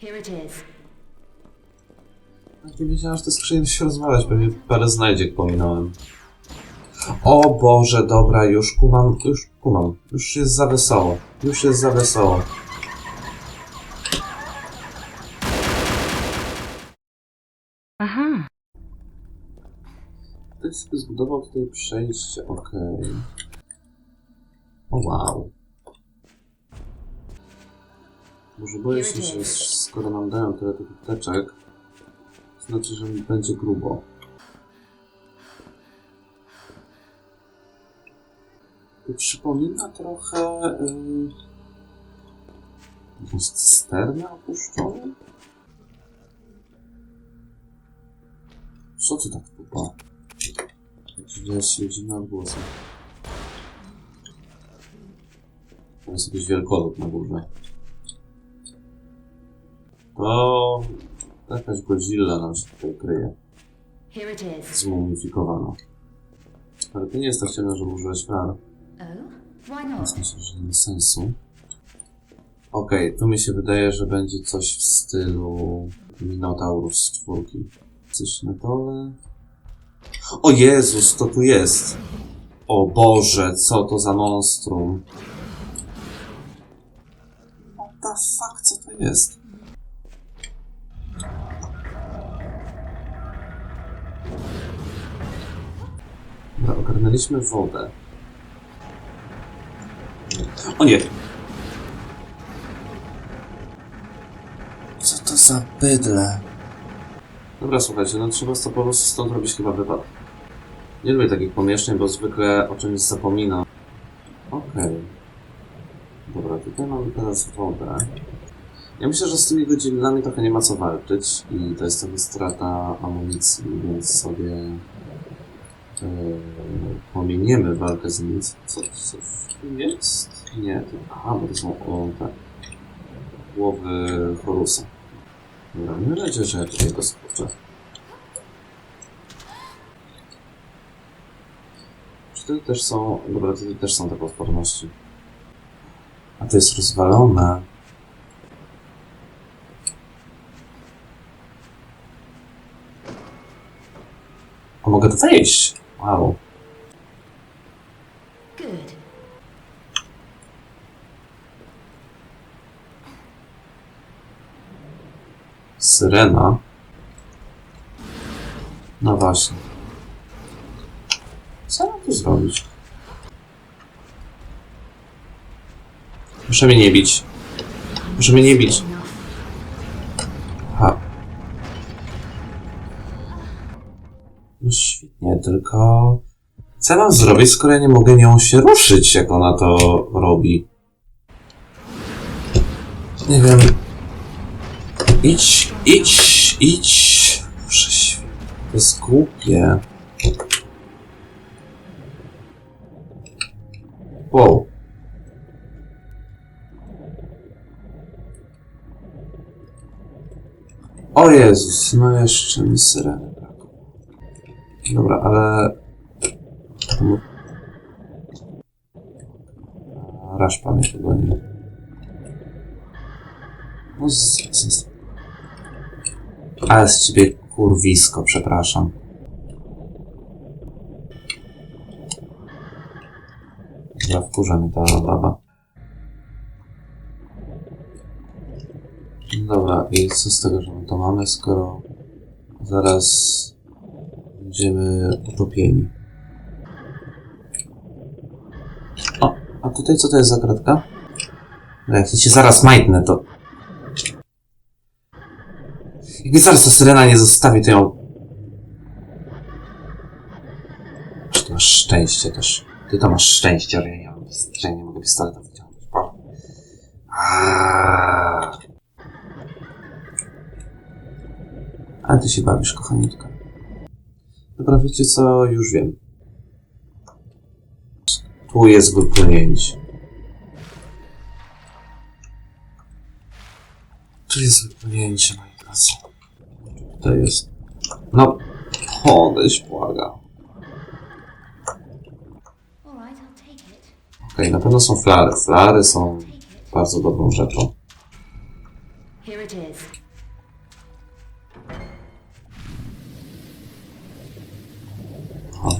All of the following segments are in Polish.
Here it is. Nie wiedziałem, że te skrzynie się rozwalać, pewnie parę znajdziek pominąłem. O Boże, dobra, już kumam, już kumam. Już jest za wesoło. Już jest za wesoło. Aha. Ktoś sobie zbudował tutaj przejście, okej. O wow. Może boję się, że skoro nam dają tyle tych apteczek, to znaczy, że będzie grubo. To przypomina trochę... Yy... Cysternę opuszczoną? Co ty tak pupa? Dziwne dziwne odgłosy. Tam jest jakiś wielkolud na górze. To jakaś Godzilla nam się tutaj kryje. Here it is. Zmumifikowana. Ale to nie jest tak ciemno, że użyłeś flar. Oh? Więc myślę, że nie ma sensu. Okej, tu mi się wydaje, że będzie coś w stylu Minotaurus z czwórki. Coś na dole. O Jezus, to tu jest! O Boże, co to za monstrum? What the fuck, co to jest? Dobra, ogarnęliśmy wodę. O nie! Co to za bydle? Dobra, słuchajcie, no trzeba to po prostu stąd robić chyba wypad. Nie lubię takich pomieszczeń, bo zwykle o czymś zapominam. Okej. Dobra, tutaj mamy teraz wodę. Ja myślę, że z tymi godzinami trochę nie ma co walczyć i to jest trochę strata amunicji, więc sobie yy, pominiemy walkę z nimi. Co, co tu jest? Nie, to, aha, bo to są o, te głowy Horusa. Dobra, nie będzie, że ja tutaj go. Czy tutaj też są... Dobra, też są te potworności. A to jest rozwalone. A mogę tu wejść? Wow. Good. Syrena. No właśnie. Co mam tu zrobić? Proszę mnie nie bić. Proszę mnie nie bić. Tylko... Co mam zrobić, skoro ja nie mogę nią się ruszyć, jak ona to robi? Nie wiem. Idź, idź, idź. Świetnie. To jest głupie. Wow. O Jezus, no jeszcze mi brakło. Dobra, ale... Raszpa mnie pogoni. No z, z. Ale z ciebie kurwisko, przepraszam. Dobra, wkurza mnie ta baba. Dobra, i co z tego, że my to mamy, skoro zaraz będziemy utopieni. O, a tutaj co to jest za kratka? No Jak się zaraz majtnę, to... Jakby zaraz ta syrena nie zostawi, to ją... Czy ty masz szczęście też? Ty to masz szczęście, że ja nie, mam, ja nie mogę pistoleta wyciągnąć. Aaaa. Ale ty się bawisz, kochaniutka. Wiecie co? Już wiem. Tu jest wypłynięcie. Tu jest wypłynięcie, moi drodzy. To jest... No, odejdź, błaga. Okej, na pewno są flary. Flary są bardzo dobrą rzeczą. Here it is.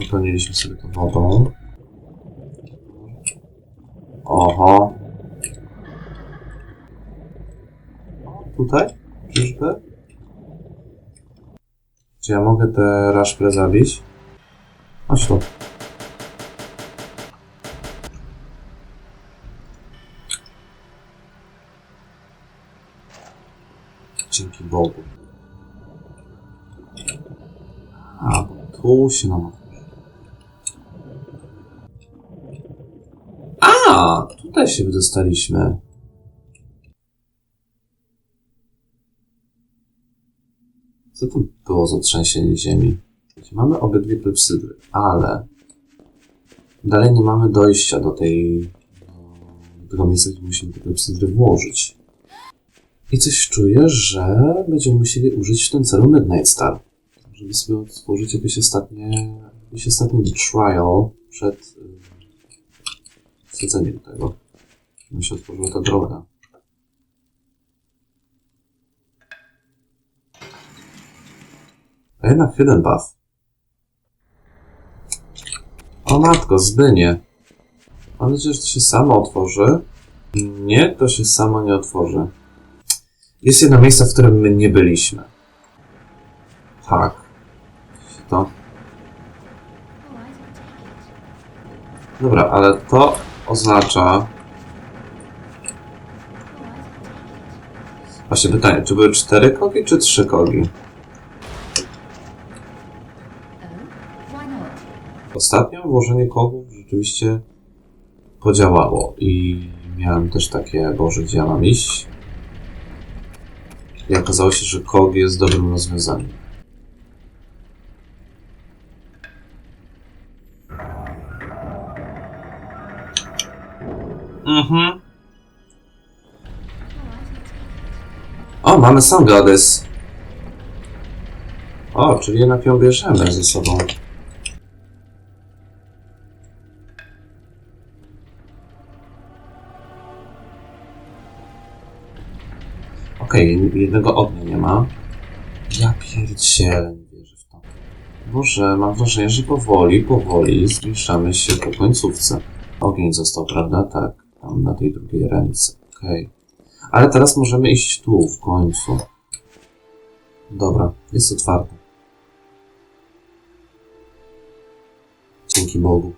Wypełniliśmy sobie to wodą. Oho. Tutaj? Czyżby? Czy ja mogę te raszple zabić? Chodź tu. Dzięki Bogu. A, tu się nam A, tutaj się wydostaliśmy. Co to było za trzęsienie ziemi? Mamy obydwie klepsydry, ale dalej nie mamy dojścia do tej do tego miejsca, gdzie musimy te klepsydry włożyć. I coś czuję, że będziemy musieli użyć w tym celu Midnight Star, żeby sobie otworzyć jakieś ostatnie, jakiś ostatni trial przed y, wsadzeniem tego. Żeby się otworzyła ta droga. A jednak Hidden Path. O matko, zbynie. Mam nadzieję, to się samo otworzy. Nie, to się samo nie otworzy. Jest jedno miejsce, w którym my nie byliśmy. Tak. To. Dobra, ale to oznacza... Właśnie pytanie, czy były cztery kogi, czy trzy kogi? Ostatnio włożenie kogów rzeczywiście podziałało i miałem też takie, Boże, gdzie ja mam iść? I okazało się, że kog jest dobrym rozwiązaniem. Mhm. O, mamy Sun Goddess. O, czyli jednak ją bierzemy ze sobą. Okej, jednego ognia nie ma. Ja pierdzielę, nie wierzę w to. Boże, mam wrażenie, że powoli, powoli zbliżamy się ku końcówce. Ogień został, prawda? Tak, na tej drugiej ręce. Okej. Ale teraz możemy iść tu, w końcu. Dobra, jest otwarte. Dzięki Bogu.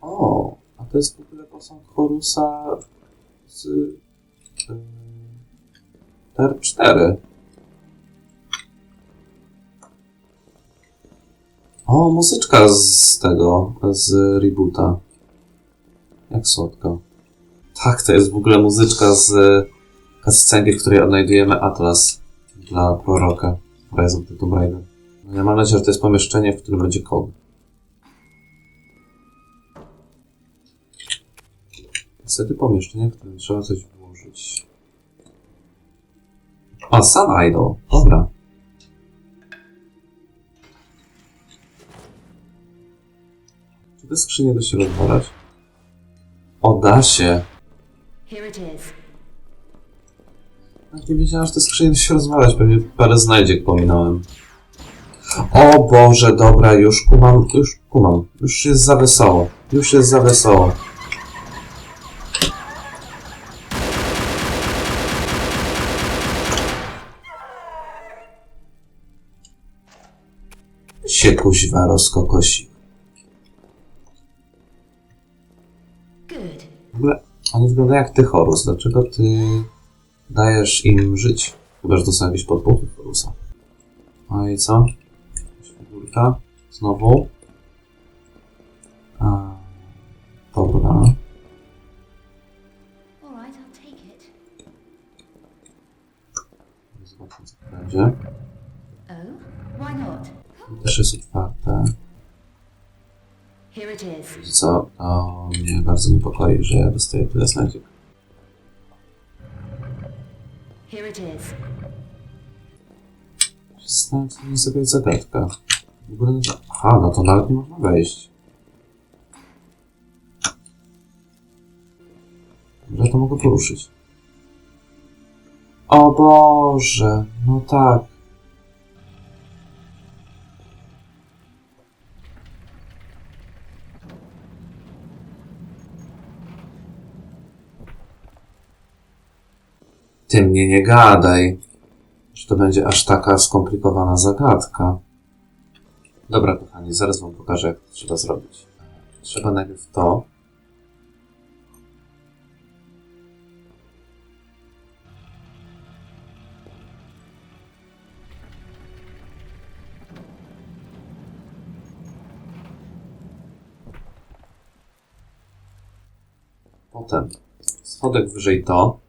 O, a to jest w ogóle posąg Horusa z... Yy, TR4. O, muzyczka z tego, z reboota. Jak słodko. Tak, to jest w ogóle muzyczka z cutscenki, w której odnajdujemy Atlas dla proroka Rise of the Tomb Raider. No ja mam nadzieję, że to jest pomieszczenie, w którym będzie kod. Niestety pomieszczenie, w którym trzeba coś O, Sun Idol. Dobra. Czy te skrzynie da się rozwalać? O, da się. Nawet nie wiedziałem, że te skrzynie da się rozwalać. Pewnie parę znajdziek pominąłem. O Boże, dobra, już kumam, już kumam. Już jest za wesoło. Już jest za wesoło. Się kuźwa rozkokosi. W ogóle oni wyglądają jak ty, Horus. Dlaczego ty dajesz im żyć? Chyba, że to są jakieś podbuchy Horusa. No i co? Figurka. Znowu. A, dobra. Zobaczmy, co będzie. Też jest otwarte. Co? To mnie bardzo niepokoi, że ja dostaję tyle znajdziek. Zastanawiam się, jest jakaś zagadka. W ogóle nie... Aha, no to nawet nie można wejść. Dobra, to mogę poruszyć. O Boże, no tak. Ty mnie nie gadaj, że to będzie aż taka skomplikowana zagadka. Dobra, kochani, zaraz wam pokażę, jak to trzeba zrobić. Trzeba najpierw to. Potem schodek wyżej to.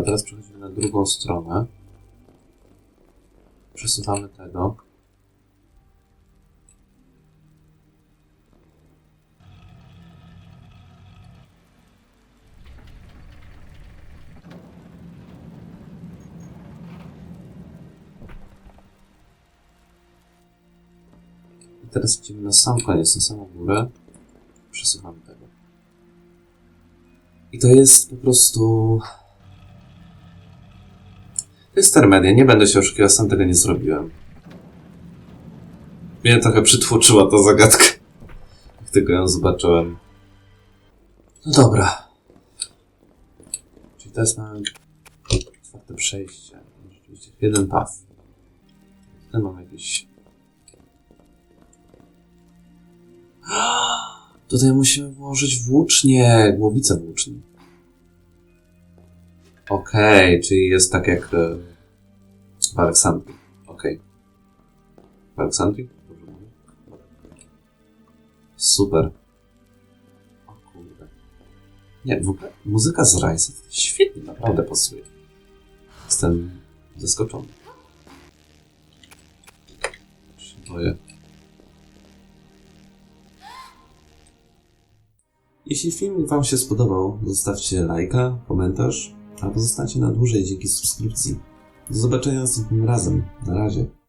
Dobra, teraz przechodzimy na drugą stronę. Przesuwamy tego. I teraz idziemy na sam koniec, na samą górę. Przesuwamy tego. I to jest po prostu Termedia, nie będę się oszukiwał, sam tego nie zrobiłem. Mnie trochę przytłoczyła ta zagadka. Jak tylko ją zobaczyłem. No dobra. Czyli teraz mamy czwarte przejście. Rzeczywiście jeden pas. Tutaj mamy jakieś... Tutaj musimy włożyć włócznie, głowicę włóczni. Okej, czyli jest tak jak e, Aleksandrii. Okej. Mówię? Super. O kurde. Nie, w ogóle muzyka z Rise świetnie, naprawdę pasuje. Jestem zaskoczony. Się. Jeśli film Wam się spodobał, zostawcie lajka, komentarz, a pozostańcie na dłużej dzięki subskrypcji. Do zobaczenia następnym razem. Na razie.